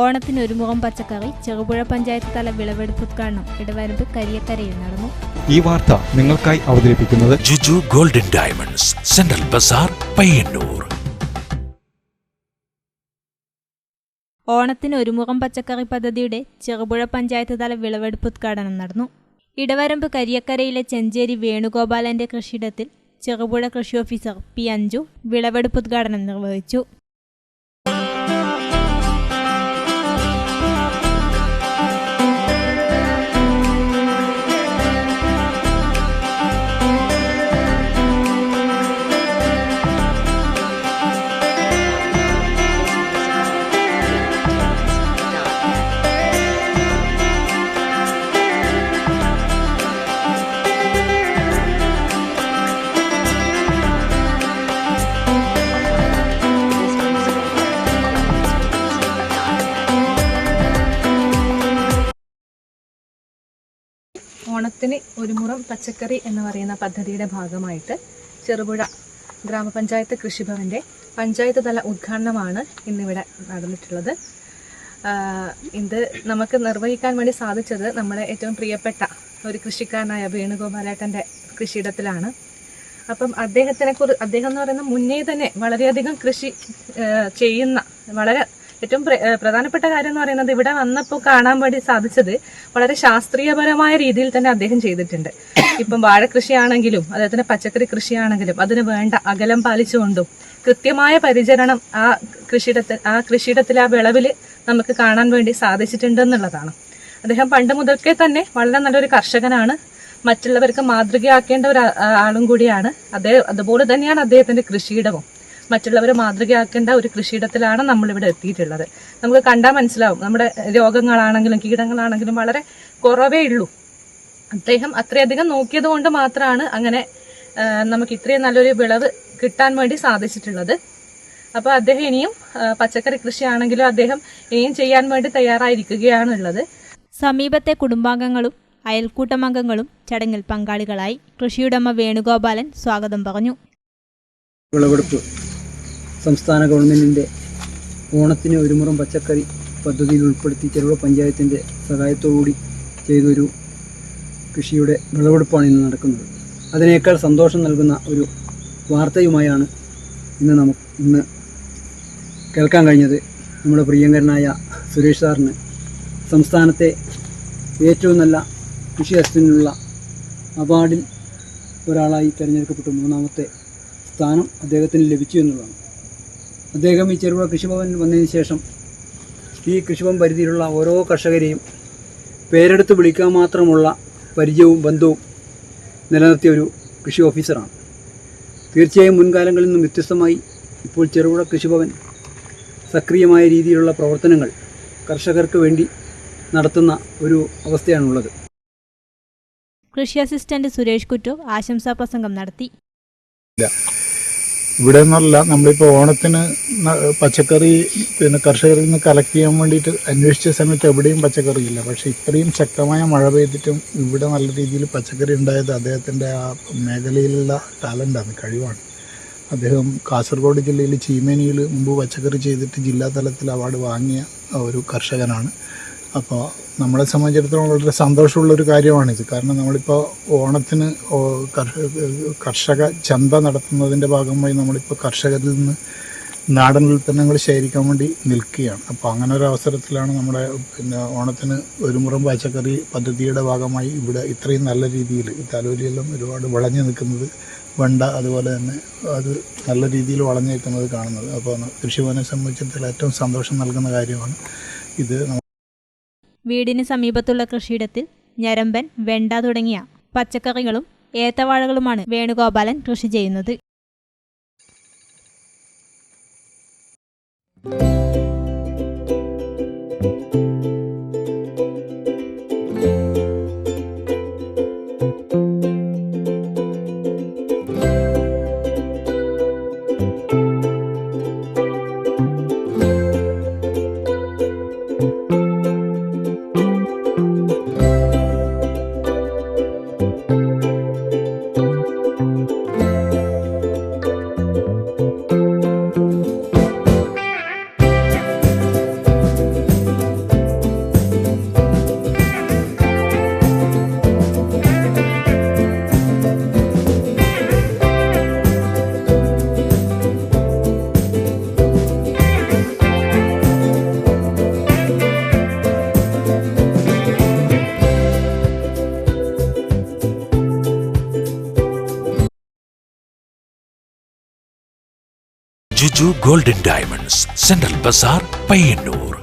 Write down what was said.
ഓണത്തിന് ഒരുമുഖം പച്ചക്കറി ചെറുപുഴ പഞ്ചായത്ത് തല വിളവെടുപ്പ് ഉദ്ഘാടനം. ഇടവരമ്പ് കരിയക്കരയിൽ നടന്നു. ഈ വാർത്ത നിങ്ങൾക്കായി അവതരിപ്പിക്കുന്നത് Juju golden diamonds central bazaar Payyanur. ഓണത്തിന് ഒരുമുഖം പച്ചക്കറി പദ്ധതിയുടെ ചെറുപുഴ പഞ്ചായത്ത് തല വിളവെടുപ്പ് ഉദ്ഘാടനം നടന്നു. ഇടവരമ്പ് കരിയക്കരയിലെ ചെഞ്ചേരി വേണുഗോപാലന്റെ കൃഷിയിടത്തിൽ ചെറുപുഴ കൃഷി ഓഫീസർ പി അഞ്ജു വിളവെടുപ്പ് ഉദ്ഘാടനം നിർവഹിച്ചു. ഓണത്തിന് ഒരു മുറം പച്ചക്കറി എന്ന് പറയുന്ന പദ്ധതിയുടെ ഭാഗമായിട്ട് ചെറുപുഴ ഗ്രാമപഞ്ചായത്ത് കൃഷിഭവന്റെ പഞ്ചായത്ത് തല ഉദ്ഘാടനമാണ് ഇന്നിവിടെ നടന്നിട്ടുള്ളത്. ഇത് നമുക്ക് നിർവഹിക്കാൻ വേണ്ടി സാധിച്ചത് നമ്മുടെ ഏറ്റവും പ്രിയപ്പെട്ട ഒരു കൃഷിക്കാരനായ വേണുഗോപാലേട്ടന്റെ കൃഷിയിടത്തിലാണ്. അപ്പം അദ്ദേഹത്തിനെ കുറിച്ച് അദ്ദേഹം എന്ന് പറയുന്ന മുന്നേ തന്നെ വളരെയധികം കൃഷി ചെയ്യുന്ന വളരെ ഏറ്റവും പ്രധാനപ്പെട്ട കാര്യം എന്ന് പറയുന്നത് ഇവിടെ വന്നപ്പോൾ കാണാൻ വേണ്ടി സാധിച്ചത് വളരെ ശാസ്ത്രീയപരമായ രീതിയിൽ തന്നെ അദ്ദേഹം ചെയ്തിട്ടുണ്ട്. ഇപ്പം വാഴകൃഷിയാണെങ്കിലും അദ്ദേഹത്തിന്റെ പച്ചക്കറി കൃഷിയാണെങ്കിലും അതിന് വേണ്ട അകലം പാലിച്ചുകൊണ്ടും കൃത്യമായ പരിചരണം ആ കൃഷിയിടത്തിൽ ആ കൃഷിയിടത്തിൽ ആ വിളവിൽ നമുക്ക് കാണാൻ വേണ്ടി സാധിച്ചിട്ടുണ്ടെന്നുള്ളതാണ്. അദ്ദേഹം പണ്ട് മുതൽക്കേ തന്നെ വളരെ നല്ലൊരു കർഷകനാണ്. മറ്റുള്ളവർക്ക് മാതൃകയാക്കേണ്ട ഒരു ആളും കൂടിയാണ്. അദ്ദേഹം അതുപോലെ തന്നെയാണ് അദ്ദേഹത്തിന്റെ കൃഷിയിടവും. മറ്റുള്ളവരെ മാതൃകയാക്കേണ്ട ഒരു കൃഷിയിടത്തിലാണ് നമ്മളിവിടെ എത്തിയിട്ടുള്ളത്. നമുക്ക് കണ്ടാൽ മനസ്സിലാവും. നമ്മുടെ രോഗങ്ങളാണെങ്കിലും കീടങ്ങളാണെങ്കിലും വളരെ കുറവേ ഉള്ളൂ. അദ്ദേഹം അത്രയധികം നോക്കിയത് കൊണ്ട് മാത്രമാണ് അങ്ങനെ നമുക്ക് ഇത്രയും നല്ലൊരു വിളവ് കിട്ടാൻ വേണ്ടി സാധിച്ചിട്ടുള്ളത്. അപ്പോൾ അദ്ദേഹം ഇനിയും പച്ചക്കറി കൃഷിയാണെങ്കിലും അദ്ദേഹം ഇനിയും ചെയ്യാൻ വേണ്ടി തയ്യാറായിരിക്കുകയാണുള്ളത്. സമീപത്തെ കുടുംബാംഗങ്ങളും അയൽക്കൂട്ടമംഗങ്ങളും ചടങ്ങിൽ പങ്കാളികളായി കൃഷിയുടമ വേണുഗോപാലൻ സ്വാഗതം പറഞ്ഞു. വിളവെടുപ്പ് സംസ്ഥാന ഗവൺമെന്റിന്റെ ഓണത്തിന് ഒരുമുറം പച്ചക്കറി പദ്ധതിയിൽ ഉൾപ്പെടുത്തി ചെറുപുഴ പഞ്ചായത്തിന്റെ സഹായത്തോടുകൂടി ചെയ്തൊരു കൃഷിയുടെ വിളവെടുപ്പാണ് ഇന്ന് നടക്കുന്നത്. അതിനേക്കാൾ സന്തോഷം നൽകുന്ന ഒരു വാർത്തയുമായാണ് ഇന്ന് നമുക്ക് ഇന്ന് കേൾക്കാൻ കഴിഞ്ഞത്. നമ്മുടെ പ്രിയങ്കരനായ സുരേഷ് സാറിന് സംസ്ഥാനത്തെ ഏറ്റവും നല്ല കൃഷി അസ്റ്റിനുള്ള അവാർഡിൽ ഒരാളായി തിരഞ്ഞെടുക്കപ്പെട്ടു മൂന്നാമത്തെ സ്ഥാനം അദ്ദേഹത്തിന് ലഭിച്ചു എന്നുള്ളതാണ്. അദ്ദേഹം ഈ ചെറുപുഴ കൃഷിഭവൻ വന്നതിന് ശേഷം ഈ കൃഷിഭവൻ പരിധിയിലുള്ള ഓരോ കർഷകരെയും പേരെടുത്ത് വിളിക്കാൻ മാത്രമുള്ള പരിചയവും ബന്ധവും നിലനിർത്തിയ ഒരു കൃഷി ഓഫീസറാണ്. തീർച്ചയായും മുൻകാലങ്ങളിൽ നിന്നും വ്യത്യസ്തമായി ഇപ്പോൾ ചെറുപുഴ കൃഷിഭവൻ സക്രിയമായ രീതിയിലുള്ള പ്രവർത്തനങ്ങൾ കർഷകർക്ക് വേണ്ടി നടത്തുന്ന ഒരു അവസ്ഥയാണുള്ളത്. കൃഷി അസിസ്റ്റന്റ് സുരേഷ് കുറ്റു ആശംസാ പ്രസംഗം നടത്തി. ഇവിടെ നിന്നല്ല നമ്മളിപ്പോൾ ഓണത്തിന് പച്ചക്കറി പിന്നെ കർഷകരിൽ നിന്ന് കളക്ട് ചെയ്യാൻ വേണ്ടിയിട്ട് അന്വേഷിച്ച സമയത്ത് എവിടെയും പച്ചക്കറി ഇല്ല. പക്ഷേ ഇത്രയും ശക്തമായ മഴ പെയ്തിട്ടും ഇവിടെ നല്ല രീതിയിൽ പച്ചക്കറി ഉണ്ടായത് അദ്ദേഹത്തിന്റെ ആ മേഖലയിലുള്ള ടാലന്റാണ് കഴിവാണ്. അദ്ദേഹം കാസർഗോഡ് ജില്ലയിൽ ചീമേനിയിൽ മുമ്പ് പച്ചക്കറി ചെയ്തിട്ട് ജില്ലാ തലത്തിൽ അവാർഡ് വാങ്ങിയ ഒരു കർഷകനാണ്. അപ്പോൾ നമ്മളെ സംബന്ധിച്ചിടത്തോളം വളരെ സന്തോഷമുള്ളൊരു കാര്യമാണിത്. കാരണം നമ്മളിപ്പോൾ ഓണത്തിന് കർഷക ചന്ത നടത്തുന്നതിന്റെ ഭാഗമായി നമ്മളിപ്പോൾ കർഷകരിൽ നിന്ന് നാടൻ ഉൽപ്പന്നങ്ങൾ ശേഖരിക്കാൻ വേണ്ടി നിൽക്കുകയാണ്. അപ്പോൾ അങ്ങനെ ഒരു അവസരത്തിലാണ് നമ്മുടെ പിന്നെ ഓണത്തിന് ഒരു മുറം പച്ചക്കറി പദ്ധതിയുടെ ഭാഗമായി ഇവിടെ ഇത്രയും നല്ല രീതിയിൽ തലോലിയെല്ലാം ഒരുപാട് വളഞ്ഞു നിൽക്കുന്നത് വെണ്ട അതുപോലെ തന്നെ അത് നല്ല രീതിയിൽ വളഞ്ഞു നിൽക്കുന്നത് കാണുന്നത്. അപ്പോൾ കൃഷിഭവനെ സംബന്ധിച്ചിടത്തോളം ഏറ്റവും സന്തോഷം നൽകുന്ന കാര്യമാണ് ഇത്. വീടിന് സമീപത്തുള്ള കൃഷിയിടത്തിൽ ഞരമ്പൻ വെണ്ട തുടങ്ങിയ പച്ചക്കറികളും ഏത്തവാഴകളുമാണ് വേണുഗോപാലൻ കൃഷി ചെയ്യുന്നത്. Juju golden diamonds central bazaar Payyanur.